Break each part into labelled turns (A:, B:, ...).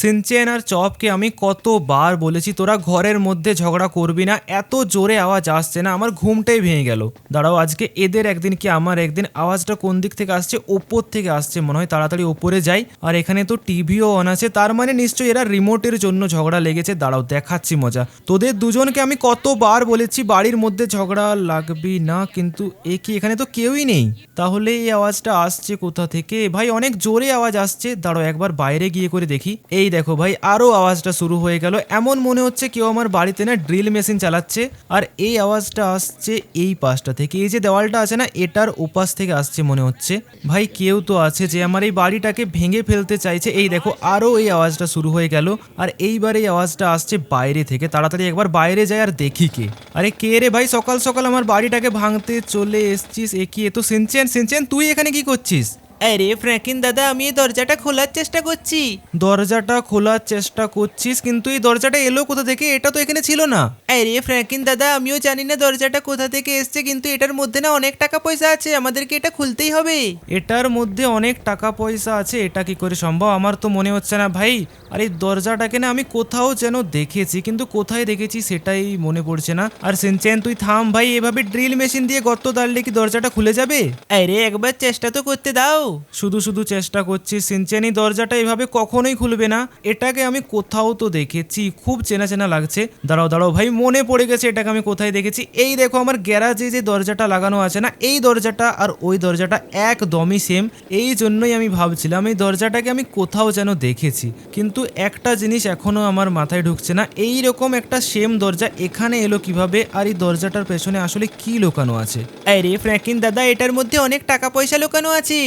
A: Shinchan আর চপকে আমি কতবার বলেছি, তোরা ঘরের মধ্যে ঝগড়া করবি না, এত জোরে আওয়াজ আসছে না, আমার ঘুমটাই ভেঙে গেল। দাঁড়াও, আজকে এদের একদিন কি আমার একদিন? আওয়াজটা কোন দিক থেকে আসছে? ওপর থেকে আসছে মনে হয়, তাড়াতাড়ি ওপরে যাই। আর এখানে তো টিভিও অন আছে, তার মানে নিশ্চয়ই এরা রিমোটের জন্য ঝগড়া লেগেছে। দাঁড়াও, দেখাচ্ছি মজা। তোদের দুজনকে আমি কতবার বলেছি, বাড়ির মধ্যে ঝগড়া লাগবি না, কিন্তু এ কি, এখানে তো কেউই নেই। তাহলে এই আওয়াজটা আসছে কোথা থেকে? ভাই, অনেক জোরে আওয়াজ আসছে। দাঁড়াও, একবার বাইরে গিয়ে করে দেখি। এই দেখো ভাই, আরও আওয়াজটা শুরু হয়ে গেল। এমন মনে হচ্ছে কেউ আমার বাড়িতে না ড্রিল মেশিন চালাচ্ছে। আর এই আওয়াজটা আসছে এই পাশটা থেকে। এই যে দেওয়ালটা আছে না, এটার উপাস থেকে আসছে মনে হচ্ছে। ভাই, কেউ তো আছে যে আমার এই বাড়িটাকে ভেঙে ফেলতে চাইছে। এই দেখো, আরও এই আওয়াজটা শুরু হয়ে গেল। আর এইবার এই আওয়াজটা আসছে বাইরে থেকে। তাড়াতাড়ি একবার বাইরে যাই আর দেখি কে। আরে কে রে ভাই, সকাল সকাল আমার বাড়িটাকে ভাঙতে চলে এসছিস? এ কি এ তো সিনচেন সিনচেন, তুই এখানে কি করছিস?
B: আরে ফ্র্যাঙ্কিন দাদা আমি এই দরজাটা খোলার চেষ্টা করছি।
A: দরজাটা খোলার চেষ্টা করছিস কিন্তু এই দরজাটা এলো কোথা থেকে? এটা তো এখানে ছিল না।
B: আরে ফ্র্যাঙ্কিন দাদা আমিও জানি না দরজাটা কোথা থেকে এসছে কিন্তু এটার মধ্যে না অনেক টাকা পয়সা আছে আমাদেরকে এটা খুলতেই হবে।
A: এটার মধ্যে অনেক টাকা পয়সা আছে এটা কি করে সম্ভব? আমার তো মনে হচ্ছে না ভাই আর এই দরজাটাকে না আমি কোথাও যেন দেখেছি কিন্তু কোথায় দেখেছি সেটাই মনে পড়ছে না। আর সিনচেন তুই থাম ভাই এভাবে ড্রিল মেশিন দিয়ে গর্ত দাঁড়লে কি দরজাটা খুলে যাবে?
B: আরে একবার চেষ্টা তো করতে দাও।
A: শুধু শুধু চেষ্টা করছি, সিনচেন দরজাটা এভাবে কখনোই খুলবে না। এটাকে আমি কোথাও তো দেখেছি, খুব চেনা চেনা লাগছে। দাঁড়াও দাঁড়াও ভাই, মনে পড়ে গেছে এটাকে আমি কোথায় দেখেছি। এই দেখো আমার গ্যারাজে যে দরজাটা লাগানো আছে না, এই দরজাটা আর ওই দরজাটা একদমই সেম এই জন্যই আমি ভাবছিলাম এই দরজাটাকে আমি কোথাও যেন দেখেছি। কিন্তু একটা জিনিস এখনও আমার মাথায় ঢুকছে না এই রকম একটা সেম দরজা এখানে এলো কীভাবে আর এই দরজাটার পেছনে আসলে কি লুকানো আছে?
B: আরে ফ্র্যাঙ্কিন দাদা, এটার মধ্যে অনেক টাকা পয়সা লুকানো আছে।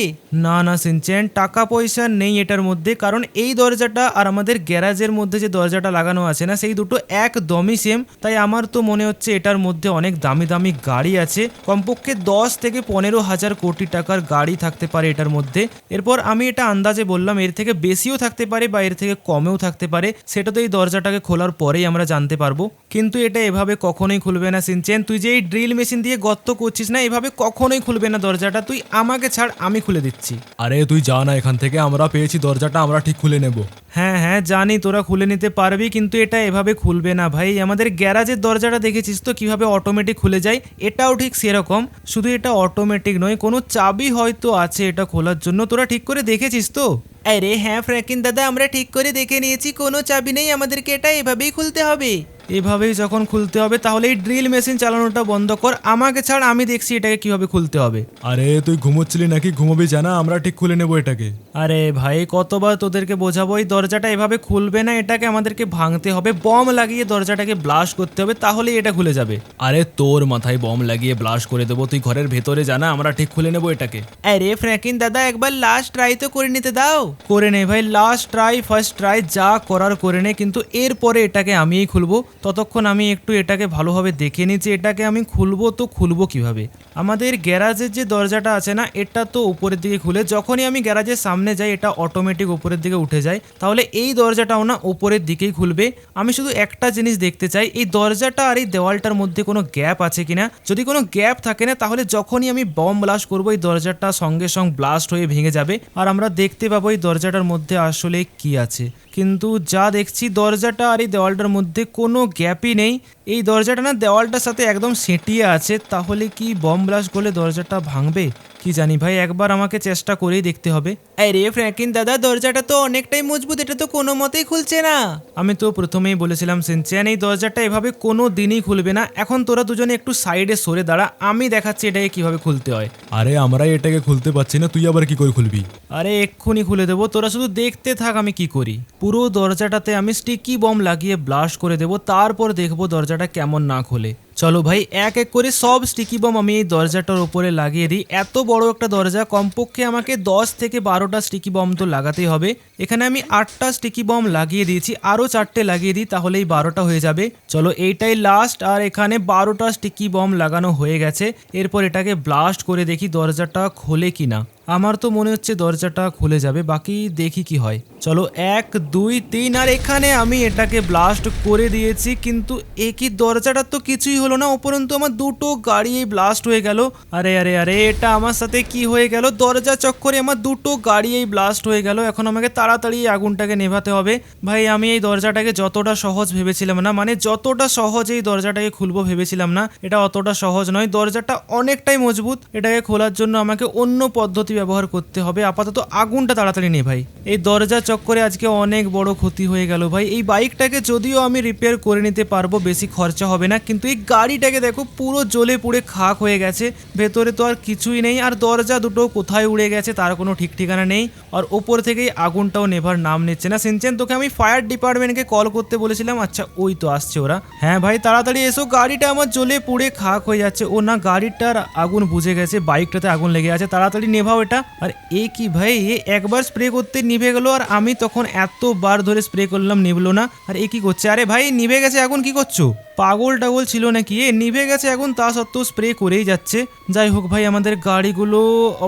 A: না না সিনচেন টাকা পয়সা নেই এটার মধ্যে, কারণ এই দরজাটা আর আমাদের গ্যারাজের মধ্যে যে দরজাটা লাগানো আছে না, সেই দুটো একদমই সেম তাই আমার তো মনে হচ্ছে এটার মধ্যে অনেক দামি দামি গাড়ি আছে। কমপক্ষে দশ থেকে পনেরো হাজার কোটি টাকার গাড়ি থাকতে পারে এটার মধ্যে। এরপর আমি এটা আন্দাজে বললাম, এর থেকে বেশিও থাকতে পারে বা এর থেকে কমেও থাকতে পারে। সেটা তো এই দরজাটাকে খোলার পরেই আমরা জানতে পারব। কিন্তু এটা এভাবে কখনোই খুলবে না সিনচেন তুই যে এই ড্রিল মেশিন দিয়ে গর্ত করছিস না, এভাবে কখনোই খুলবে না দরজাটা। তুই আমাকে ছাড়, আমি খুলে দিচ্ছি।
C: আরে তুই যা না এখান থেকে আমরা পেয়েছি দরজাটা আমরা ঠিক খুলে নেব।
A: হ্যাঁ হ্যাঁ জানি তোরা খুলে নিতে পারবি কিন্তু এটা এভাবে খুলবে না ভাই। আমাদের গ্যারাজের দরজাটা দেখেছিস তো কীভাবে অটোমেটিক খুলে যায়? এটাও ঠিক সেরকম শুধু এটা অটোমেটিক নয় কোনো চাবি হয়তো আছে এটা খোলার জন্য। তোরা ঠিক করে দেখেছিস তো?
B: আরে হ্যাঁ ফ্র্যাঙ্কিন দাদা আমরা ঠিক করে দেখে নিয়েছি কোনো চাবি নেই আমাদেরকে এটা এভাবেই খুলতে হবে।
A: এভাবেই যখন খুলতে হবে তাহলে এই ড্রিল মেশিন চালানোটা বন্ধ কর। আমাকে ছাড় আমি দেখছি এটাকে কীভাবে খুলতে হবে।
C: আরে তুই ঘুমোচ্ছিলি নাকি? ঘুমোবি জানা আমরা ঠিক খুলে নেব এটাকে।
A: আরে ভাই কতবার তোদেরকে বোঝাবো এই দরজাটা এভাবে খুলবে না এটাকে আমাদেরকে ভাঙতে হবে। বম লাগিয়ে দরজাটাকে ব্লাস্ট করতে হবে তাহলেই এটা খুলে যাবে।
C: আরে তোর মাথায় বম লাগিয়ে ব্লাস্ট করে দেবো তুই ঘরের ভেতরে জানা আমরা ঠিক খুলে নেব এটাকে।
B: আরে ফ্র্যাঙ্কিন দাদা একবার লাস্ট ট্রাই তো করে নিতে দাও।
A: করে নে ভাই লাস্ট ট্রাই ফার্স্ট ট্রাই যা করার করে নে কিন্তু এরপরে এটাকে আমিই খুলবো। ততক্ষণ আমি একটু এটাকে ভালোভাবে দেখে নিই যে এটাকে আমি খুলবো তো খুলবো কীভাবে। আমাদের গ্যারাজের যে দরজাটা আছে না, এটা তো উপরের দিকে খুলে, যখনই আমি গ্যারাজের সামনে যাই, এটা অটোমেটিক উপরের দিকে উঠে যায়। তাহলে এই দরজাটাও না উপরের দিকেই খুলবে। আমি শুধু একটা জিনিস দেখতে চাই, এই দরজাটা আর এই দেওয়ালটার মধ্যে কোনো গ্যাপ আছে কিনা? যদি কোনো গ্যাপ থাকে না, তাহলে যখনই আমি বম ব্লাস্ট করব, এই দরজাটা সঙ্গে সঙ্গে ব্লাস্ট হয়ে ভেঙে যাবে। আর আমরা দেখতে পাবো এই দরজাটার মধ্যে আসলে কি আছে। কিন্তু যা দেখছি, দরজাটা আর এই দেওয়ালটার মধ্যে কোনো গ্যাপই নেই। এই দরজাটা না দেওয়ালটার সাথে একদম সেঁটিয়ে আছে। তাহলে কি বম ব্লাস্ট করলে দরজাটা ভাঙবে? কি জানি ভাই একবার আমাকে চেষ্টা করেই দেখতে হবে।
B: আরে ফ্র্যাঙ্কিন দাদা দরজাটা তো অনেকটাই মজবুত এটা তো কোনো মতেই খুলছে না।
A: আমি তো প্রথমেই বলেছিলাম সিনচেন এই দরজাটা এভাবে কোনো দিনই খুলবে না। এখন তোরা দুজনে একটু সাইডে সরে দাঁড়া আমি দেখাচ্ছি এটাকে কীভাবে খুলতে হয়।
C: আরে আমরাই এটাকে খুলতে পারছি না তুই আবার কি করে খুলবি?
A: আরে এক্ষুনি খুলে দেবো তোরা শুধু দেখতে থাক আমি কি করি। পুরো দরজাটাতে আমি স্টিকি বম লাগিয়ে ব্লাস্ট করে দেবো তারপর দেখব দরজাটা কেমন না খোলে। চলো ভাই, এক এক করে সব স্টিকি বম আমি এই দরজাটার উপরে লাগিয়ে দিই। এত বড় একটা দরজা, কমপক্ষে আমাকে দশ থেকে বারোটা স্টিকি বম তো লাগাতেই হবে। এখানে আমি আটটা স্টিকি বম লাগিয়ে দিয়েছি, আরও চারটে লাগিয়ে দিই, তাহলেই বারোটা হয়ে যাবে। চলো, এইটাই লাস্ট আর এখানে বারোটা স্টিকি বম লাগানো হয়ে গেছে। এরপর এটাকে ব্লাস্ট করে দেখি দরজাটা খোলে কি না আমার তো মনে হচ্ছে দরজাটা খুলে যাবে, বাকি দেখি কি হয়। চলো, এক, দুই, তিন, আর এখানে আমি এটাকে ব্লাস্ট করে দিয়েছি, কিন্তু একই দরজাটা তো কিছুই হলো না, উপরন্তু আমার দুটো গাড়ি ব্লাস্ট হয়ে গেল। আরে আরে আরে, এটা আমার সাথে কি হয়ে গেল? দরজা চক্করে আমার দুটো গাড়ি ব্লাস্ট হয়ে গেল, এখন আমাকে তাড়াতাড়ি এই আগুনটাকে নেভাতে হবে। ভাই, আমি এই দরজাটাকে যতটা সহজ ভেবেছিলাম না মানে যতটা সহজ এই দরজাটাকে খুলবো ভেবেছিলাম না, এটা অতটা সহজ নয়। দরজাটা অনেকটাই মজবুত, এটাকে খোলার জন্য আমাকে অন্য পদ্ধতি ব্যবহার করতে হবে। আপাতত আগুনটা তাড়াতাড়ি নেই ভাই। এই দরজা চক্করে আজকে অনেক বড় ক্ষতি হয়ে গেল ভাই। এই বাইকটাকে যদিও আমি রিপেয়ার করে নিতে পারব, বেশি খরচা হবে না। কিন্তু এই গাড়িটাকে দেখো, পুরো জ্বলে পুড়ে খাক হয়ে গেছে। ভেতরে তো আর কিছুই নেই। আর দরজা দুটো কোথায় উড়ে গেছে তার কোনো ঠিক ঠিকানা নেই। আর ওপর থেকেই আগুনটাও নেভার নাম নিচ্ছে না। সিনচেন, তোকে আমি ফায়ার ডিপার্টমেন্টকে কল করতে বলেছিলাম। আচ্ছা ওই তো আসছে ওরা। হ্যাঁ ভাই, তাড়াতাড়ি এসো। গাড়িটা আমার জ্বলে পুড়ে খাক হয়ে যাচ্ছে। ও না, গাড়িটার আগুন বুঝে গেছে। বাইকটাতে আগুন লেগে আছে। তাড়াতাড়ি নেভাও এটা আর এ কি ভাই, এ একবার স্প্রে করতে নিভে গেল আর আমি তখন এতবার ধরে স্প্রে করলাম, নিভলো না। আর এ কি করছে? আরে ভাই, নিভে গেছে আগুন কি করছ? পাগল টাগল ছিল নাকি? এ নিভে গেছে এখন, তা সত্ত্বেও স্প্রে করেই যাচ্ছে। যাই হোক ভাই, আমাদের গাড়িগুলো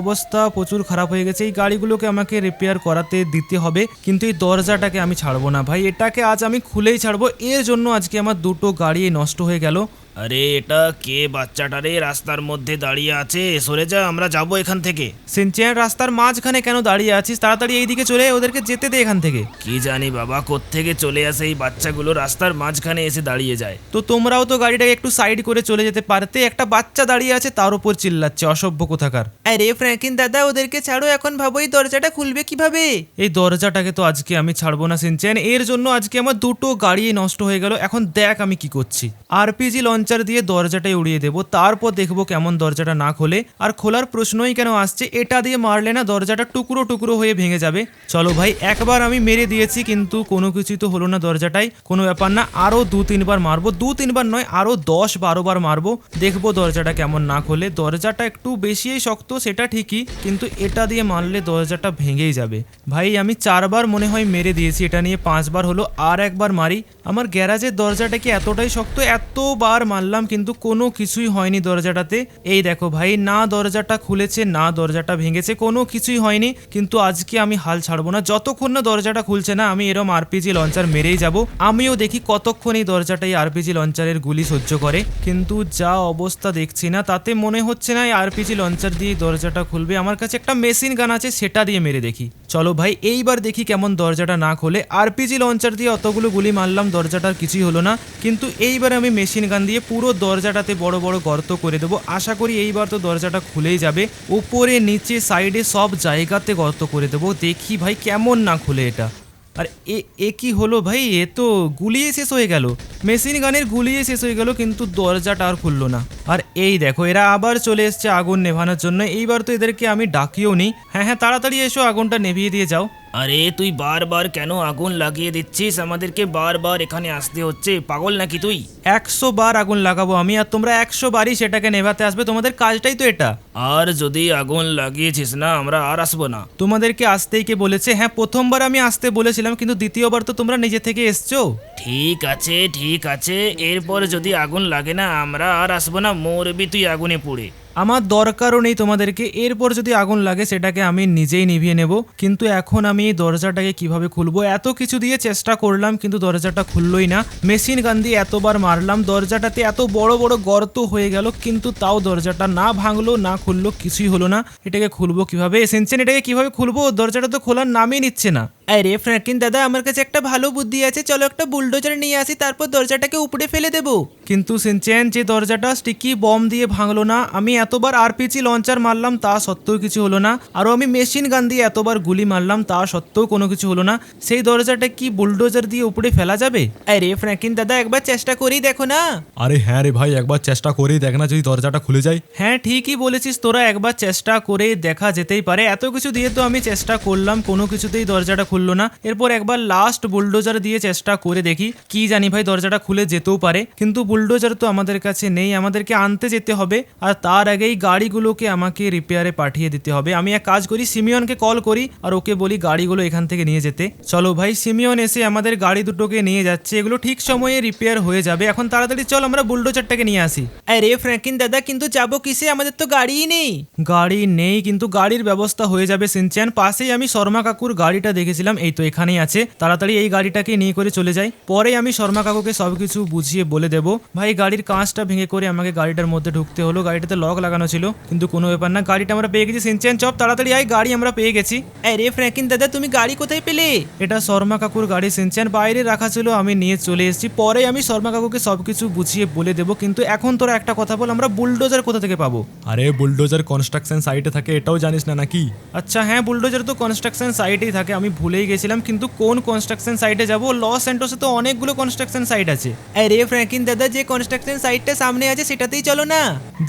A: অবস্থা প্রচুর খারাপ হয়ে গেছে। এই গাড়িগুলোকে আমাকে রিপেয়ার করাতে দিতে হবে, কিন্তু এই দরজাটাকে আমি ছাড়বো না ভাই। এটাকে আজ আমি খুলেই ছাড়বো। এর জন্য আজকে আমার দুটো গাড়ি নষ্ট হয়ে গেল।
C: আরে এটা কে বাচ্চাটা রে রাস্তার মধ্যে দাঁড়িয়ে আছে? সরে যা আমরা যাব এখান থেকে।
A: সিনচেন রাস্তার মাঝখানে কেন দাঁড়িয়ে আছিস? তাড়াতাড়ি এইদিকে চলে ওদেরকে যেতে দে এখান থেকে।
C: কি জানি বাবা কোত্থেকে চলে আসে এই বাচ্চাগুলো রাস্তার মাঝখানে এসে দাঁড়িয়ে যায়।
A: তো তোমরাও তো গাড়িটাকে একটু সাইড করে চলে যেতে পারতে একটা বাচ্চা দাঁড়িয়ে আছে তার উপর চিল্লাচ্ছে অসভ্য কোথাকার।
B: আরে ফ্র্যাঙ্কিন দাদা ওদেরকে ছাড়ো এখন ভাবো এই দরজাটা খুলবে কীভাবে?
A: এই দরজাটাকে তো আজকে আমি ছাড়বো না সিনচেন। এর জন্য আজকে আমার দুটো গাড়ি নষ্ট হয়ে গেল এখন দেখ আমি কি করছি। আরপিজি লঞ্চার দিয়ে দরজাটাই উড়িয়ে দেবো, তারপর দেখব কেমন দরজাটা না খোলে। আর খোলার প্রশ্নই কেন আসছে, এটা দিয়ে মারলে না দরজাটা টুকরো টুকরো হয়ে ভেঙে যাবে। চলো ভাই, একবার আমি মেরে দিয়েছি, কিন্তু কোনো কিছুই তো হলো না দরজাটাই। কোনো ব্যাপার না আরও দু তিনবার মারবো, দু তিনবার নয় আরও দশ বারো বার মারবো। দেখব দরজাটা কেমন না খোলে। দরজাটা একটু বেশিই শক্ত, সেটা ঠিকই, কিন্তু এটা দিয়ে মারলে দরজাটা ভেঙেই যাবে। ভাই, আমি চারবার মনে হয় মেরে দিয়েছি, এটা নিয়ে পাঁচবার হলো, আর একবার মারি। আমার গ্যারাজের দরজাটা কি এতটাই শক্ত? এতবার মারলাম, কিন্তু কোনো কিছুই হয়নি দরজাটাতে। এই দেখো ভাই, না দরজাটা খুলেছে, না দরজাটা ভেঙেছে, কোনো কিছুই হয়নি, কিন্তু আজকে আমি হাল ছাড়বো না। যতক্ষণ না দরজাটা খুলছে না, আমি এরম আরপিজি লঞ্চার মেরেই যাব। আমিও দেখি কতক্ষণ এই দরজাটা এই আরপিজি লঞ্চারের গুলি সহ্য করে। কিন্তু যা অবস্থা দেখছি না, তাতে মনে হচ্ছে না এই আরপিজি লঞ্চার দিয়ে দরজাটা খুলবে। আমার কাছে একটা মেশিন গান আছে, সেটা দিয়ে মেরে দেখি। চলো ভাই, এইবার দেখি কেমন দরজাটা না খোলে। আরপিজি লঞ্চার দিয়ে অতগুলো গুলি মারলাম, দরজাটার কিছুই হলো না। কিন্তু এইবার আমি মেশিন গান দিয়ে পুরো দরজাটাতে বড় বড় গর্ত করে দেবো। আশা করি এইবার তো দরজাটা খুলেই যাবে। উপরে নিচে, সাইডে সব জায়গাতে গর্ত করে দেবো। দেখি ভাই কেমন না খুলে এটা। আর এ এ কি হলো ভাই? এ তো গুলিয়ে শেষ হয়ে গেল। মেশিন গানের গুলিয়ে শেষ হয়ে গেল, কিন্তু দরজাটা আর খুললো না। আর এই দেখো, এরা আবার চলে এসছে আগুন নেভানোর জন্য। এইবার তো এদেরকে আমি ডাকিও নি। হ্যাঁ হ্যাঁ তাড়াতাড়ি এসো, আগুনটা নেভিয়ে দিয়ে যাও।
C: আরে তুই বারবার কেন আগুন লাগিয়ে দিচ্ছিস? আমাদেরকে বারবার এখানে আসতে হচ্ছে। পাগল নাকি তুই?
A: একশো বার আগুন লাগাবো আমি আর তোমরা একশো বারই সেটাকে নেভাতে আসবে। তোমাদের কাজটাই তো এটা।
C: আর যদি আগুন লাগিয়েছিস না আমরা আর আসব না।
A: তোমাদেরকে আসতেই কে বলেছে? হ্যাঁ প্রথমবার আমি আসতে বলেছিলাম কিন্তু দ্বিতীয়বার তো তোমরা নিজে থেকে এসছো।
C: ঠিক আছে ঠিক আছে। এরপর যদি আগুন লাগে না, আমরা আর আসব না। মরবি তুই আগুনে পুড়ে।
A: আমার দরকারও নেই তোমাদেরকে। এরপর যদি আগুন লাগে, সেটাকে আমি নিজেই নিভিয়ে নেব। কিন্তু এখন আমি এই দরজাটাকে কীভাবে খুলবো? এত কিছু দিয়ে চেষ্টা করলাম, কিন্তু দরজাটা খুললোই না। মেশিন গান দিয়ে এতবার মারলাম। দরজাটাতে এত বড় বড় গর্ত হয়ে গেল, কিন্তু তাও দরজাটা না ভাঙলো, না খুললো, কিছুই হলো না। এটাকে খুলবো কীভাবে? এসেনছেন এটাকে কীভাবে খুলবো? দরজাটা তো খোলার নামই নিচ্ছে না।
B: আরে ফ্র্যাঙ্কিন দাদা আমার কাছে একটা ভালো বুদ্ধি আছে। চলো একটা বুলডোজার নিয়ে আসি তারপর দরজাটাকে উপড়ে ফেলে দেবো।
A: কিন্তু সিনচেন যে দরজাটা স্টিকি বম দিয়ে ভাঙলো না আমি এতবার আরপিজি লঞ্চার মারলাম তা সত্ত্বেও কিছু হলো না। আরও আমি মেশিন গান দিয়ে এতবার গুলি মারলাম তা সত্ত্বেও কোনো কিছু হলো না। সেই দরজাটা কি বুলডোজার দিয়ে উপরে ফেলা যাবে?
B: আরে ফ্র্যাঙ্কিন দাদা একবার চেষ্টা করেই দেখো না।
D: আরে হ্যাঁ রে ভাই একবার চেষ্টা করেই দেখ না যদি দরজাটা খুলে যায়।
A: হ্যাঁ ঠিকই বলেছিস তোরা একবার চেষ্টা করে দেখা যেতেই পারে। এত কিছু দিয়ে তো আমি চেষ্টা করলাম কোনো কিছুতেই দরজাটা খুলবে খুললো না। এরপর একবার লাস্ট বুলডোজার দিয়ে চেষ্টা করে দেখি কি জানি ভাই দরজাটা খুলে যেতেও পারে। কিন্তু বুলডোজার তো আমাদের কাছে নেই আমাদেরকে আনতে যেতে হবে। আর তার আগেই গাড়িগুলোকে আমাকে রিপেয়ারে পাঠিয়ে দিতে হবে। আমি এক কাজ করি সিমিয়নকে কল করি আর ওকে বলি গাড়িগুলো এখান থেকে নিয়ে যেতে। চলো ভাই সিমিয়ন এসে আমাদের গাড়ি দুটোকে নিয়ে যাচ্ছে। এগুলো ঠিক সময়ে রিপেয়ার হয়ে যাবে। এখন তাড়াতাড়ি চল আমরা বুলডোজারটাকে নিয়ে আসি।
B: আরে ফ্র্যাঙ্কিন দাদা কিন্তু যাব কিসে? আমাদের তো গাড়িই নেই।
A: গাড়ি নেই কিন্তু গাড়ির ব্যবস্থা হয়ে যাবে সিনচ্যান। পাশেই আমি শর্মা কাকুর গাড়িটা দেখেছিলাম। এই তো এখানেই আছে তাড়াতাড়ি এই গাড়িটাকে নিয়ে করে চলে যাই। পরে আমি শর্মা কাকুকে সবকিছু বুঝিয়ে বলে দেব ভাই গাড়ির কাঁচটা ভেঙে করে আমাকে গাড়িটার মধ্যে ঢুকতে হলো। গাড়িটাতে লক লাগানো ছিল কিন্তু কোনো ব্যাপার না গাড়িটা আমরা পেয়ে গেছি। সিনচ্যান চপ তাড়াতাড়ি আয় গাড়ি আমরা পেয়ে গেছি।
B: আরে ফ্র্যাঙ্কিন দাদা তুমি গাড়ি কোথায় পেলে?
A: এটা শর্মা কাকুর গাড়ি সিনচ্যান বাইরে রাখা ছিল আমি নিয়ে চলে এসেছি। পরে আমি শর্মা কাকুকে সবকিছু বুঝিয়ে বলে দেবো কিন্তু এখন তোরা একটা কথা বল আমরা বুলডোজার কোথা থেকে পাবো?
D: আরে বুলডোজার কনস্ট্রাকশন সাইটে থাকে এটাও জানিস না নাকি?
A: আচ্ছা হ্যাঁ বুলডোজার তো কনস্ট্রাকশন সাইটেই থাকে আমি ভুলেই গেছিলাম, কিন্তু কোন কনস্ট্রাকশন সাইটে যাব? লস অ্যান্টোসে তো অনেকগুলো কনস্ট্রাকশন সাইট আছে।
B: আরে ফ্র্যাঙ্কিন দাদা, যে কনস্ট্রাকশন সাইটটা সামনে আছে, সেটাতেই চলো না।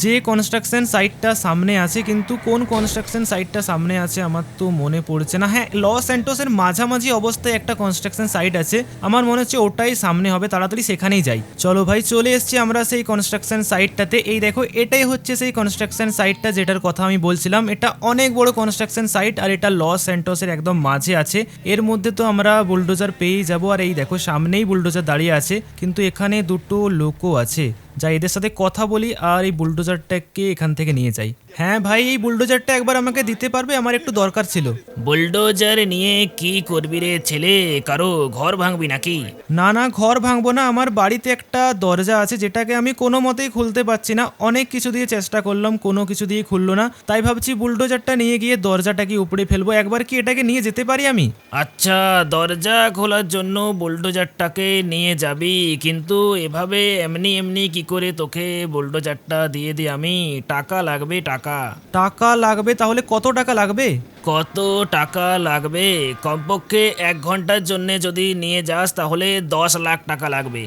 A: যে কনস্ট্রাকশন সাইটটা সামনে আছে, কিন্তু কোন কনস্ট্রাকশন সাইটটা সামনে আছে আমার তো মনে পড়ছে না। হ্যাঁ লস অ্যান্টোসের মাঝামাঝি অবস্থায় একটা কনস্ট্রাকশন সাইট আছে। আমার মনে হচ্ছে ওটাই সামনে হবে, তাড়াতাড়ি সেখানেই যাই। চলো ভাই, চলে এসেছি আমরা সেই কনস্ট্রাকশন সাইটটাতে এই দেখো, এটাই হচ্ছে সেই কনস্ট্রাকশন সাইটটা যেটার কথা আমি বলছিলাম। এটা অনেক বড় কনস্ট্রাকশন সাইট আর এটা লস অ্যান্টোসের একদম মাঝে আছে। এর মধ্যে তো আমরা বুলডোজার পেয়েই যাব। আর এই দেখো, সামনেই বুলডোজার দাঁড়িয়ে আছে, কিন্তু এখানে দুটো লোকও আছে। যা এদের সাথে কথা বলি আর এই বুলডোজারটাকে এখান থেকে নিয়ে যাই। হ্যাঁ ভাই এই বুলডোজারটা একবার আমাকে দিতে পারবে? আমার একটু দরকার ছিল।
C: বুলডোজার নিয়ে কি করবি রে ছেলে? কারও ঘর ভাঙবি নাকি?
A: না না ঘর ভাঙবো না। আমার বাড়িতে একটা দরজা আছে যেটাকে আমি কোনো মতেই খুলতে পারছি না। অনেক কিছু দিয়ে চেষ্টা করলাম কোনো কিছু দিয়ে খুললো না। তাই ভাবছি বুলডোজারটা নিয়ে গিয়ে দরজাটাকে উপরে ফেলব? একবার কি এটাকে নিয়ে যেতে পারি আমি?
C: আচ্ছা দরজা খোলার জন্য বুলডোজারটাকে নিয়ে যাবি কিন্তু এভাবে এমনি এমনি কি করে তোকে বুলডোজারটা দিয়ে দিই আমি। টাকা লাগবে টাকা।
A: টাকা লাগবে তাহলে কত টাকা লাগবে?
C: কত টাকা লাগবে? কমপক্ষে এক ঘণ্টার জন্য যদি নিয়ে যাস তাহলে দশ লাখ টাকা লাগবে।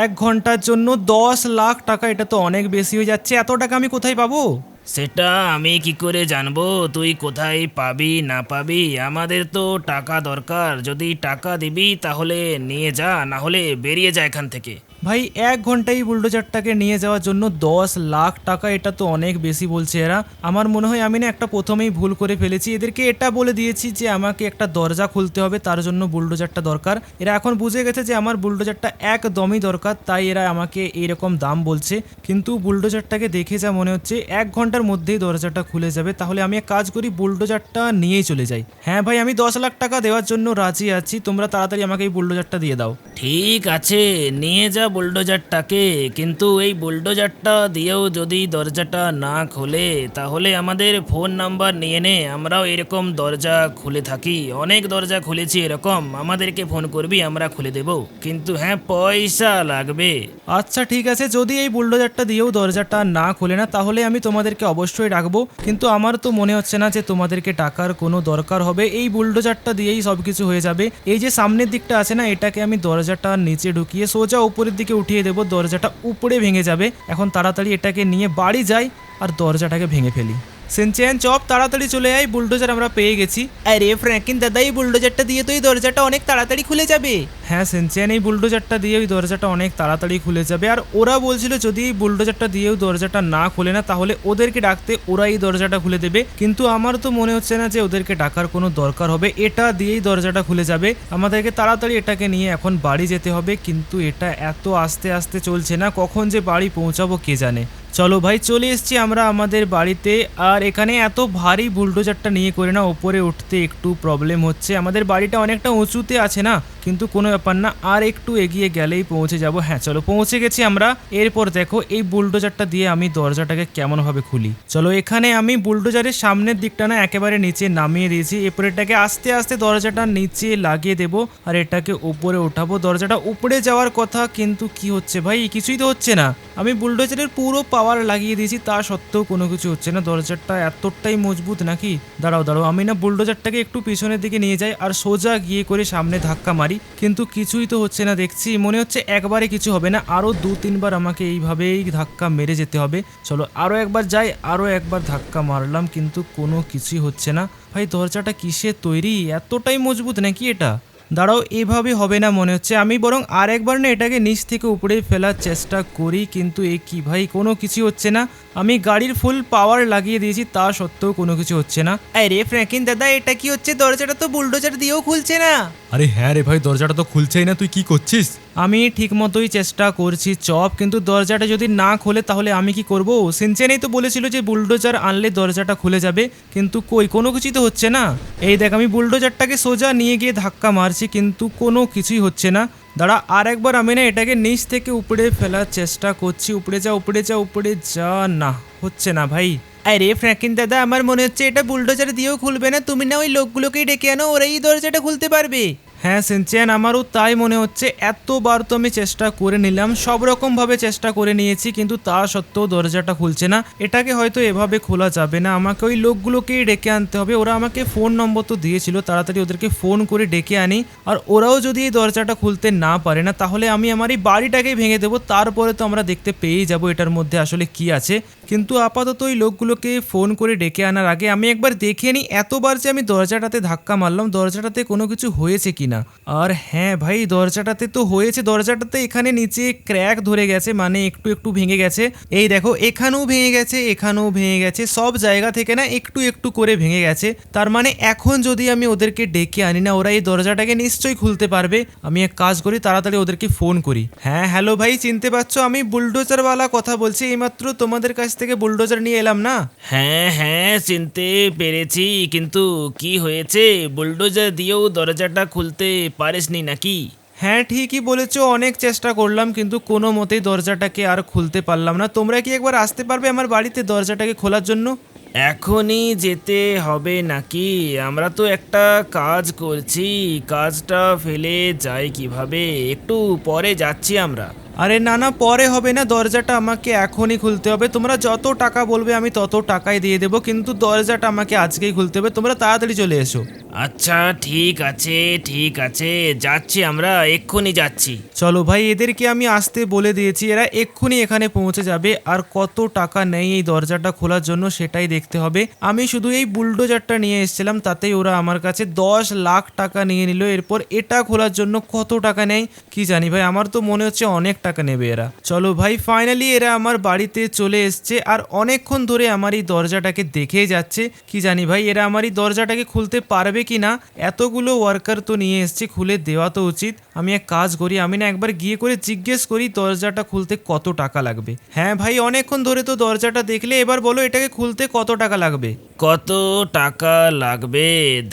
A: এক ঘণ্টার জন্য দশ লাখ টাকা এটা তো অনেক বেশি হয়ে যাচ্ছে। এত টাকা আমি কোথায় পাবো?
C: সেটা আমি কি করে জানব? তুই কোথায় পাবি না পাবি? আমাদের তো টাকা দরকার। যদি টাকা দিবি তাহলে নিয়ে যা না হলে বেরিয়ে যা এখান থেকে।
A: ভাই, এক ঘন্টায় বুলডোজারটাকে নিয়ে যাওয়ার জন্য দশ লাখ টাকা, এটা তো অনেক বেশি বলছে এরা। আমার মনে হয় আমি না একটা প্রথমেই ভুল করে ফেলেছি। এদেরকে এটা বলে দিয়েছি যে, আমাকে একটা দরজা খুলতে হবে, তার জন্য বুলডোজারটা দরকার। এরা এখন বুঝে গেছে যে, আমার বুলডোজারটা একদমই দরকার, তাই এরা আমাকে এইরকম দাম বলছে। কিন্তু বুলডোজারটাকে দেখে যা মনে হচ্ছে, এক ঘণ্টার মধ্যেই দরজাটা খুলে যাবে। তাহলে আমি এক কাজ করি, বুলডোজারটা নিয়েই চলে যাই। হ্যাঁ ভাই, আমি দশ লাখ টাকা দেওয়ার জন্য রাজি আছি। তোমরা তাড়াতাড়ি আমাকে এই বুলডোজারটা দিয়ে দাও।
C: ঠিক আছে, নিয়ে যা বুলডোজারটাকে, কিন্তু এই বুলডোজারটা দিয়েও যদি দরজাটা না খোলে, তাহলে আমাদের ফোন নাম্বার নিয়ে নে, আমরাও এরকম দরজা খুলে থাকি। অনেক দরজা খুলেছি এরকম, আমাদেরকে ফোন করবি, আমরা খুলে দেব। কিন্তু হ্যাঁ পয়সা লাগবে।
A: আচ্ছা ঠিক আছে, যদি এই বুলডোজারটা দিয়েও দরজাটা না খোলে না, তাহলে আমি তোমাদেরকে অবশ্যই রাখব কিন্তু আমার তো মনে হচ্ছে না যে তোমাদেরকে টাকার কোনো দরকার হবে। এই বুলডোজারটা দিয়েই সব কিছু হয়ে যাবে। এই যে সামনের দিকটা আছে না, এটাকে আমি দরজাটা নিচে ঢুকিয়ে সোজা উপরের দিকে উঠিয়ে দেব, দরজাটা উপরে ভেঙে যাবে। এখন তাড়াতাড়ি এটাকে নিয়ে বাড়ি যাই আর দরজাটাকে ভেঙে ফেলি। সেনচেন চপ তাড়াতাড়ি চলে আয় বুলডোজার আমরা পেয়ে গেছি।
B: আরে ফ্র্যাঙ্কিন দাদা, এই বুলডোজারটা দিয়ে তো এই দরজাটা অনেক তাড়াতাড়ি খুলে যাবে।
A: হ্যাঁ সেনচেন এই বুলডোজারটা দিয়ে ওই দরজাটা অনেক তাড়াতাড়ি খুলে যাবে। আর ওরা বলছিল, যদি এই বুলডোজারটা দিয়ে ওই দরজাটা না খুলে না, তাহলে ওদেরকে ডাকতে ওরা এই দরজাটা খুলে দেবে। কিন্তু আমার তো মনে হচ্ছে না যে ওদেরকে ডাকার কোনো দরকার হবে। এটা দিয়েই দরজাটা খুলে যাবে। আমাদেরকে তাড়াতাড়ি এটাকে নিয়ে এখন বাড়ি যেতে হবে, কিন্তু এটা এত আস্তে আস্তে চলছে না, কখন যে বাড়ি পৌঁছাবো কে জানে। চলো ভাই, চলে এসেছি আমরা আমাদের বাড়িতে। আর এখানে এত ভারী বুলডোজারটা নিয়ে করে না ওপরে উঠতে একটু প্রবলেম হচ্ছে। আমাদের বাড়িটা অনেকটা উঁচুতে আছে না, কিন্তু কোনো ব্যাপার না। আর একটু এগিয়ে গেলেই পৌঁছে যাব। হ্যাঁ চলো, পৌঁছে গেছি আমরা। এরপর দেখো, এই বুলডোজারটা দিয়ে আমি দরজাটাকে কেমনভাবে খুলি। চলো, এখানে আমি বুলডোজারের সামনের দিকটা না একেবারে নিচে নামিয়ে দিয়েছি। এরপর এটাকে আস্তে আস্তে দরজাটা নিচে লাগিয়ে দেব আর এটাকে উপরে উঠাবো। দরজাটা উপরে যাওয়ার কথা, কিন্তু কি হচ্ছে ভাই? কিছুই তো হচ্ছে না। আমি বুলডোজারের পুরো পাওয়ার লাগিয়ে দিয়েছি, তা সত্ত্বেও কোনো কিছু হচ্ছে না। দরজাটা এতটাই মজবুত নাকি? দাঁড়াও দাঁড়াও, আমি না বুলডোজারটাকে একটু পিছনের দিকে নিয়ে যাই আর সোজা গিয়ে করে সামনে ধাক্কা মারি। কিন্তু কিছুই তো হচ্ছে না, দেখছি মনে হচ্ছে একবারে কিছু হবে না। আরও দু, তিনবার আমাকে এইভাবেই ধাক্কা মেরে যেতে হবে। চলো আরও একবার যাই আরও একবার ধাক্কা মারলাম, কিন্তু কোনো কিছুই হচ্ছে না। ভাই, দরজাটা কিসের তৈরি? এতটাই মজবুত নাকি এটা? দাঁড়াও, এভাবে হবে না মনে হচ্ছে। আমি বরং আর একবার না এটাকে নিচ থেকে উপরে ফেলার চেষ্টা করি, কিন্তু এ কি ভাই? কোনো কিছু হচ্ছে না। আমি গাড়ির ফুল পাওয়ার লাগিয়ে দিয়েছি, তা সত্ত্বেও কোনো কিছু হচ্ছে না।
B: আরে ফ্র্যাঙ্কিন দাদা, এটা কি হচ্ছে? দরজাটা তো বুলডোজার দিয়েও খুলছে না।
D: আরে হ্যাঁ রে ভাই, দরজাটা তো খুলছেই না, তুই কি করছিস?
A: আমি ঠিক মতোই চেষ্টা করছি, চপ, কিন্তু দরজাটা যদি না খোলে তাহলে আমি কি করব? সিনচেনেই তো বলেছিল যে বুলডোজার আনলে দরজাটা খুলে যাবে, কিন্তু কই, কোনো কিছুই তো হচ্ছে না। এই দেখ, আমি বুলডোজারটাকে সোজা নিয়ে গিয়ে ধাক্কা মারছি, কিন্তু কোনো কিছুই হচ্ছে না। দাঁড়া আর একবার আমি না এটাকে নিচ থেকে উপরে ফেলার চেষ্টা করছি, উপরে যা উপরে যা উপরে যা, না, হচ্ছে না ভাই।
B: আরে ফ্র্যাঙ্কিন দাদা, আমার মনে হচ্ছে এটা বুলডোজার দিয়েও খুলবে না, তুমি না ওই লোকগুলোকেই ডেকে আনো, ওরাই দরজাটা খুলতে পারবে।
A: হ্যাঁ সিনচেন আমারও তাই মনে হচ্ছে, এতবার তো আমি চেষ্টা করে নিলাম, সব রকমভাবে চেষ্টা করে নিয়েছি, কিন্তু তা সত্ত্বেও দরজাটা খুলছে না। এটাকে হয়তো এভাবে খোলা যাবে না। আমাকে ওই লোকগুলোকেই ডেকে আনতে হবে। ওরা আমাকে ফোন নম্বর তো দিয়েছিল, তাড়াতাড়ি ওদেরকে ফোন করে ডেকে আনি। আর ওরাও যদি এই দরজাটা খুলতে না পারে না, তাহলে আমি আমার এই বাড়িটাকেই ভেঙে দেবো। তারপরে তো আমরা দেখতে পেয়েই যাব এটার মধ্যে আসলে কি আছে। কিন্তু আপাতত ওই লোকগুলোকে ফোন করে ডেকে আনার আগে আমি একবার দেখে নিই, এতবার যে আমি দরজাটাতে ধাক্কা মারলাম, দরজাটাতে কোনো কিছু হয়েছে কিনা। আর হ্যাঁ ভাই, দরজাটাতে তো হয়েছে, দরজাটাতে এখানে নিচে ক্র্যাক ধরে গেছে মানে একটু একটু ভেঙে গেছে। এই দেখো, এখানেও ভেঙে গেছে, এখানেও ভেঙে গেছে, সব জায়গা থেকে না একটু একটু করে ভেঙে গেছে। তার মানে এখন যদি আমি ওদেরকে ডেকে আনি না, ওরা এই দরজাটাকে নিশ্চয়ই খুলতে পারবে। আমি এক কাজ করি, তাড়াতাড়ি ওদেরকে ফোন করি। হ্যাঁ হ্যালো ভাই, চিনতে পারছ? আমি বুলডোজারওয়ালা কথা বলছি, এইমাত্র তোমাদের কাছ থেকে বুলডোজার নিয়ে এলাম না?
C: হ্যাঁ হ্যাঁ চিনতে পেরেছি। কিন্তু কি হয়েছে? বুলডোজার দিয়েও দরজাটা খুলতে পারিসনি নাকি?
A: হ্যাঁ ঠিকই বলেছ অনেক চেষ্টা করলাম কিন্তু কোনো মতেই দরজাটাকে আর খুলতে পারলাম না। তোমরা কি একবার আসতে পারবে আমার বাড়িতে দরজাটাকে খোলার জন্য?
C: এখনই যেতে হবে নাকি? আমরা তো একটা কাজ করছি কাজটা ফেলে যাই কীভাবে? একটু পরে যাচ্ছি আমরা।
A: আরে না না, পরে হবে না। দরজাটা আমাকে এখনই খুলতে হবে। তোমরা যত টাকা বলবে আমি তত টাকাই দিয়ে দেবো, কিন্তু দরজাটা আমাকে আজকেই খুলতে হবে। তোমরা তাড়াতাড়ি চলে এসো।
C: আচ্ছা ঠিক আছে ঠিক আছে। যাচ্ছি আমরা, এক্ষুনি যাচ্ছি।
A: চলো ভাই, এদেরকে আমি আসতে বলে দিয়েছি, এরা এক্ষুনি এখানে পৌঁছে যাবে। আর কত টাকা নেই এই দরজাটা খোলার জন্য, সেটাই দেখতে হবে। আমি শুধু এই বুলডোজারটা নিয়ে এসেছিলাম, তাতেই ওরা আমার কাছে দশ লাখ টাকা নিয়ে নিল। এরপর এটা খোলার জন্য কত টাকা নেই, কি জানি ভাই, আমার তো মনে হচ্ছে অনেক টাকা নেবে এরা। চলো ভাই ফাইনালি এরা আমার বাড়িতে চলে এসছে, আর অনেকক্ষণ ধরে আমার এই দরজাটাকে দেখেই যাচ্ছে। কি জানি ভাই, এরা আমার এই দরজাটাকে খুলতে পারবে কি না এতগুলো ওয়ার্কার তো নিয়ে এসছে, খুলে দেওয়া তো উচিত। আমি এক কাজ করি, আমি না একবার গিয়ে করে জিজ্ঞেস করি, দরজাটা খুলতে কত টাকা লাগবে। হ্যাঁ ভাই, অনেকক্ষণ ধরে তো দরজাটা দেখলে, এবার বলো এটাকে খুলতে কত টাকা লাগবে?
C: কত টাকা লাগবে?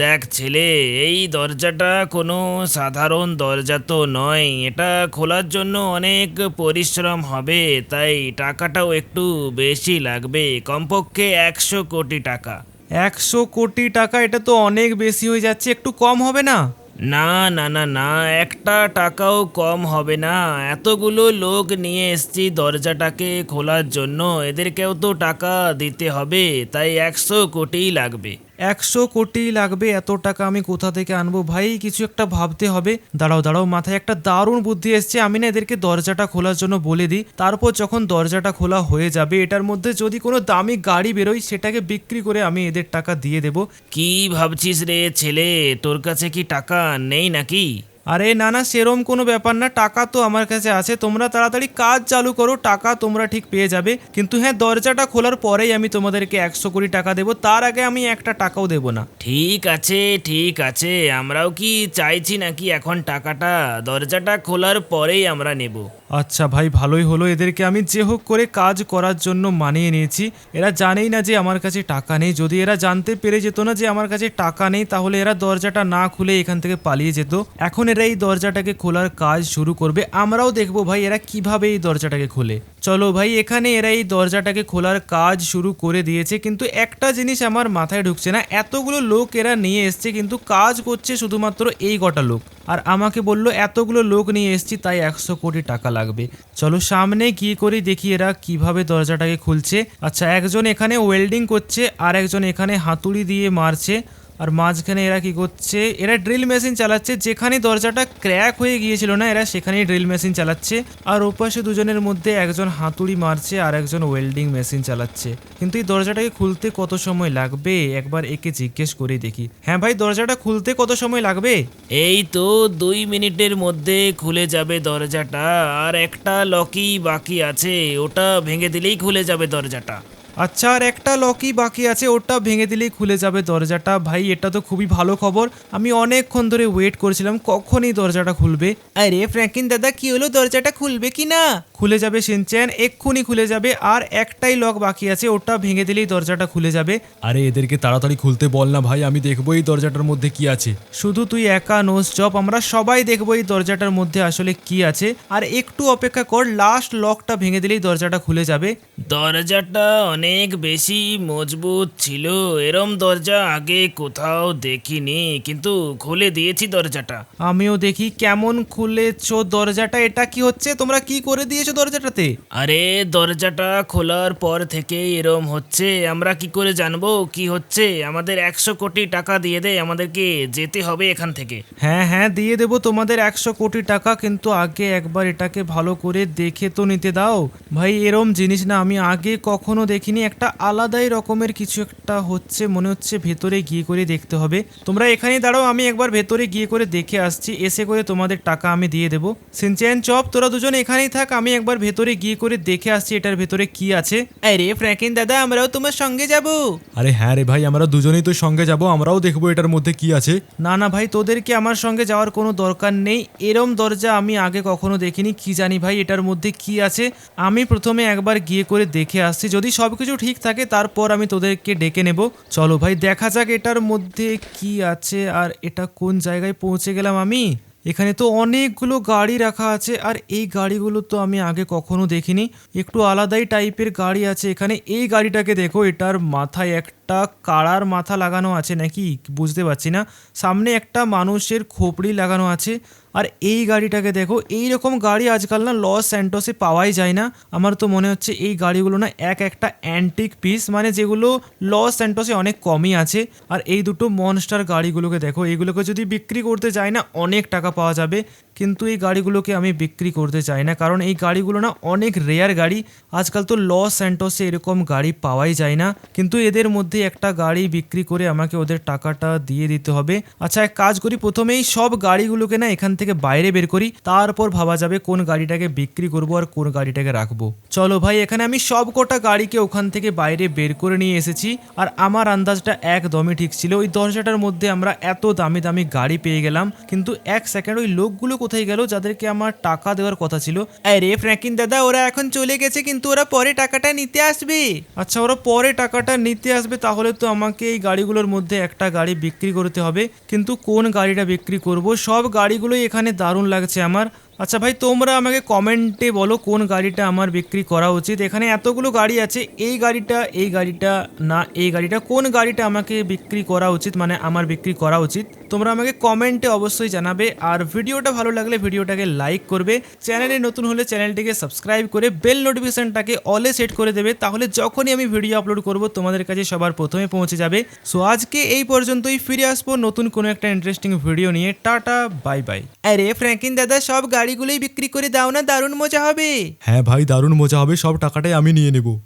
C: দেখ ছেলে, এই দরজাটা কোনো সাধারণ দরজা তো নয়। এটা খোলার জন্য অনেক পরিশ্রম হবে, তাই টাকাটাও একটু বেশি লাগবে। কমপক্ষে একশো কোটি টাকা।
A: একশো কোটি টাকা, এটা তো অনেক বেশি হয়ে যাচ্ছে, একটু কম হবে না?
C: না না না না, একটা টাকাও কম হবে না। এতগুলো লোক নিয়ে এসছি দরজাটাকে খোলার জন্য, এদেরকেও তো টাকা দিতে হবে, তাই একশো কোটিই লাগবে।
A: একশো কোটি লাগবে, এত টাকা আমি কোথা থেকে আনব? ভাই, কিছু একটা ভাবতে হবে। দাঁড়াও দাঁড়াও, মাথায় একটা দারুণ বুদ্ধি এসছে। আমি না এদেরকে দরজাটা খোলার জন্য বলে দিই। তারপর যখন দরজাটা খোলা হয়ে যাবে, এটার মধ্যে যদি কোনো দামি গাড়ি বেরোয়, সেটাকে বিক্রি করে আমি এদের টাকা দিয়ে দেব।
C: কি ভাবছিস রে ছেলে? তোর কাছে কি টাকা নেই নাকি?
A: আরে না না, সেরম কোনো ব্যাপার না, টাকা তো আমার কাছে আছে, তোমরা তাড়াতাড়ি কাজ চালু করো, টাকা তোমরা ঠিক পেয়ে যাবে। কিন্তু হ্যাঁ দরজাটা খোলার পরেই আমি তোমাদেরকে একশো কোটি টাকা দেবো, তার আগে আমি একটা টাকাও দেবো না।
C: ঠিক আছে ঠিক আছে, আমরাও কি চাইছি নাকি এখন টাকাটা? দরজাটা খোলার পরেই আমরা নেব।
A: আচ্ছা ভাই, ভালোই হলো। এদেরকে আমি যে হোক করে কাজ করার জন্য মানিয়ে নিয়েছি। এরা জানেই না যে আমার কাছে টাকা নেই। যদি এরা জানতে পেরে যেত না যে আমার কাছে টাকা নেই, তাহলে এরা দরজাটা না খুলে এখান থেকে পালিয়ে যেত। এখন এরা এই দরজাটাকে খোলার কাজ শুরু করবে। আমরাও দেখব ভাই, এরা কীভাবে এই দরজাটাকে খোলে। চলো ভাই, এখানে এরা এই দরজাটাকে খোলার কাজ শুরু করে দিয়েছে, কিন্তু একটা জিনিস আমার মাথায় ঢুকছে না। এতগুলো লোক এরা নিয়ে এসছে, কিন্তু কাজ করছে শুধুমাত্র এই কটা লোক। আর আমাকে বলল, এতগুলো লোক নিয়ে এসছি, তাই একশো কোটি টাকা লাগবে। চলো সামনে গিয়ে করে, দেখি এরা কীভাবে দরজাটাকে খুলছে। আচ্ছা একজন এখানে ওয়েল্ডিং করছে আর একজন এখানে হাতুড়ি দিয়ে মারছে। আর মাঝখানে এরা কি করছে? এরা ড্রিল মেশিন চালাচ্ছে, যেখানে দরজাটা ক্র্যাক হয়ে গিয়েছিল না, এরা সেখানেই ড্রিল মেশিন চালাচ্ছে। আর ওপাশে দুজনের মধ্যে একজন হাতুড়ি মারছে আর একজন ওয়েল্ডিং মেশিন চালাচ্ছে। কিন্তু এই দরজাটাকে খুলতে কত সময় লাগবে? একবার একে জিজ্ঞেস করে দেখি। হ্যাঁ ভাই, দরজাটা খুলতে কত সময় লাগবে?
C: এই তো দুই মিনিটের মধ্যে খুলে যাবে দরজাটা, আর একটা লকি বাকি আছে, ওটা ভেঙে দিলেই খুলে যাবে দরজাটা।
A: আচ্ছা আর একটা লকই বাকি আছে ওটা ভেঙে দিলেই খুলে যাবে দরজাটা। ভাই এটা তো খুবই ভালো খবর। আমি অনেকক্ষণ ধরে ওয়েট করেছিলাম কখনই দরজাটা খুলবে?
B: আরে ফ্র্যাঙ্কিন দাদা কি হলো? দরজাটা খুলবে কি না?
A: খুলে যাবে সিনচ্যান এক্ষুনি খুলে যাবে আর একটাই লক বাকি আছে ওটা ভেঙে দিলেই দরজাটা খুলে যাবে।
D: আরে এদেরকে তাড়াতাড়ি খুলতে বল না ভাই আমি দেখব এই দরজাটার মধ্যে কি আছে।
A: শুধু তুই একা নোস জব আমরা সবাই দেখব এই দরজাটার মধ্যে আসলে কি আছে। আর একটু অপেক্ষা কর লাস্ট লকটা ভেঙে দিলেই দরজাটা খুলে যাবে।
C: দরজাটা অনেক বেশি মজবুত ছিল। এরম দরজা আগে কোথাও দেখিনি কিন্তু খুলে দিয়েছি দরজাটা।
A: আমিও দেখি কেমন খুলেছো দরজাটা এটা কি হচ্ছে? তোমরা কি করে দিয়েছ দরজাটাতে?
C: আরে দরজাটা খোলার পর থেকে এরম হচ্ছে। আমরা কি করে জানব কি হচ্ছে? আমাদের একশো কোটি টাকা দিয়ে দে আমাদেরকে যেতে হবে এখান থেকে।
A: হ্যাঁ হ্যাঁ দিয়ে দেবো তোমাদের একশো কোটি টাকা কিন্তু আগে একবার এটাকে ভালো করে দেখে তো নিতে দাও। ভাই এরম জিনিস না আমি আগে কখনো দেখিনি। একটা আলাদাই রকমের কিছু একটা হচ্ছে মনে হচ্ছে ভেতরে গিয়ে করে দেখতে হবে। তোমরা এখানেই দাঁড়াও আমি একবার ভেতরে গিয়ে করে দেখে আসছি। এসে করে তোমাদের টাকা আমি দিয়ে দেবো। সিনচেন চপ তোরা দুজন এখানেই থাক আমি একবার ভেতরে গিয়ে করে দেখে আসছি এটার ভেতরে কি আছে।
B: আরে ফ্র্যাঙ্কিন দাদা আমরাও তোমার সঙ্গে যাব।
D: আরে হ্যাঁ রে ভাই আমরা দুজনেই তো সঙ্গে যাব আমরাও দেখব এটার মধ্যে কি আছে।
A: না না ভাই তোদেরকে আমার সঙ্গে যাওয়ার কোনো দরকার নেই। এরম দরজা আমি আগে কখনো দেখিনি কি জানি ভাই এটার মধ্যে কি আছে। আমি প্রথমে একবার গিয়ে করে দেখে আসছি যদি সব কিছু ঠিক থাকে, তারপর আমি তোদেরকে ডেকে নেব। চলো ভাই, দেখা যাক এটার মধ্যে কি আছে আর এটা কোন জায়গায় পৌঁছে গেলাম আমি। এখানে তো অনেকগুলো গাড়ি রাখা আছে আর এই গাড়িগুলো তো আমি আগে কখনো দেখিনি। একটু আলাদাই টাইপের গাড়ি আছে এখানে। এই গাড়িটাকে দেখো, এটার মাথায় একটা কাড়ার মাথা লাগানো আছে নাকি? বুঝতে পারছি না। সামনে একটা মানুষের খোপড়ি লাগানো আছে। আর এই গাড়িটাকে দেখো এই রকম গাড়ি আজকাল না লস স্যান্টোসে পাওয়াই যায় না। আমার তো মনে হচ্ছে এই গাড়িগুলো না এক একটা অ্যান্টিক পিস মানে যেগুলো লস স্যান্টোসে অনেক কমই আছে। আর এই দুটো মনস্টার গাড়িগুলোকে দেখো এইগুলোকে যদি বিক্রি করতে চাই না, অনেক টাকা পাওয়া যাবে। কিন্তু এই গাড়িগুলোকে আমি বিক্রি করতে চাই না, কারণ এই গাড়িগুলো না অনেক রেয়ার গাড়ি। আজকাল তো লস স্যান্টোসে এরকম গাড়ি পাওয়াই যায় না। কিন্তু এদের মধ্যে একটা গাড়ি বিক্রি করে আমাকে ওদের টাকাটা দিয়ে দিতে হবে। আচ্ছা এক কাজ করি, প্রথমেই সব গাড়িগুলোকে না এখান থেকে বাইরে বের করি, তারপর ভাবা যাবে কোন গাড়িটাকে বিক্রি করব আর কোন গাড়িটাকে রাখব। চলো ভাই, এখানে আমি সব কটা গাড়িকে ওখান থেকে বাইরে বের করে নিয়ে এসেছি আর আমার আন্দাজটা একদমই ঠিক ছিল। ওই দরজাটার মধ্যে আমরা এত দামি দামি গাড়ি পেয়ে গেলাম, কিন্তু এক সেকেন্ড ওই লোকগুলো কোথায় গেল যাদেরকে আমার টাকা দেওয়ার কথা ছিল।
B: আরে ফ্র্যাঙ্কিন দাদা, ওরা এখন চলে গেছে, কিন্তু ওরা পরে টাকাটা নিতে আসবে।
A: আচ্ছা ওরা পরে টাকাটা নিতে আসবে, তাহলে তো আমাকে এই গাড়িগুলোর মধ্যে একটা গাড়ি বিক্রি করতে হবে। কিন্তু কোন গাড়িটা বিক্রি করব? সব গাড়িগুলোই এখানে দারুণ লাগছে আমার। আচ্ছা ভাই, তোমরা আমাকে কমেন্টে বলো কোন গাড়িটা আমার বিক্রি করা উচিত। এখানে এতগুলো গাড়ি আছে, এই গাড়িটা এই গাড়িটা, না, এই গাড়িটা, কোন গাড়িটা আমাকে বিক্রি করা উচিত মানে আমার বিক্রি করা উচিত, তোমরা আমাকে কমেন্টে অবশ্যই জানাবে। আর ভিডিওটা ভালো লাগলে ভিডিওটাকে লাইক করবে, চ্যানেলে নতুন হলে চ্যানেলটিকে সাবস্ক্রাইব করে বেল নোটিফিকেশনটাকে অলে সেট করে দেবে, তাহলে যখনই আমি ভিডিও আপলোড করব, তোমাদের কাছে সবার প্রথমে পৌঁছে যাবে। সো আজকে এই পর্যন্তই, ফিরে আসব নতুন কোনো একটা ইন্টারেস্টিং ভিডিও নিয়ে। টাটা বাই বাই
B: আরে ফ্র্যাঙ্কিন দাদা, সব গাড়িগুলোই বিক্রি করে দাও না, দারুণ মজা হবে।
D: হ্যাঁ ভাই, দারুণ মজা হবে, সব টাকাটাই আমি নিয়ে নেব।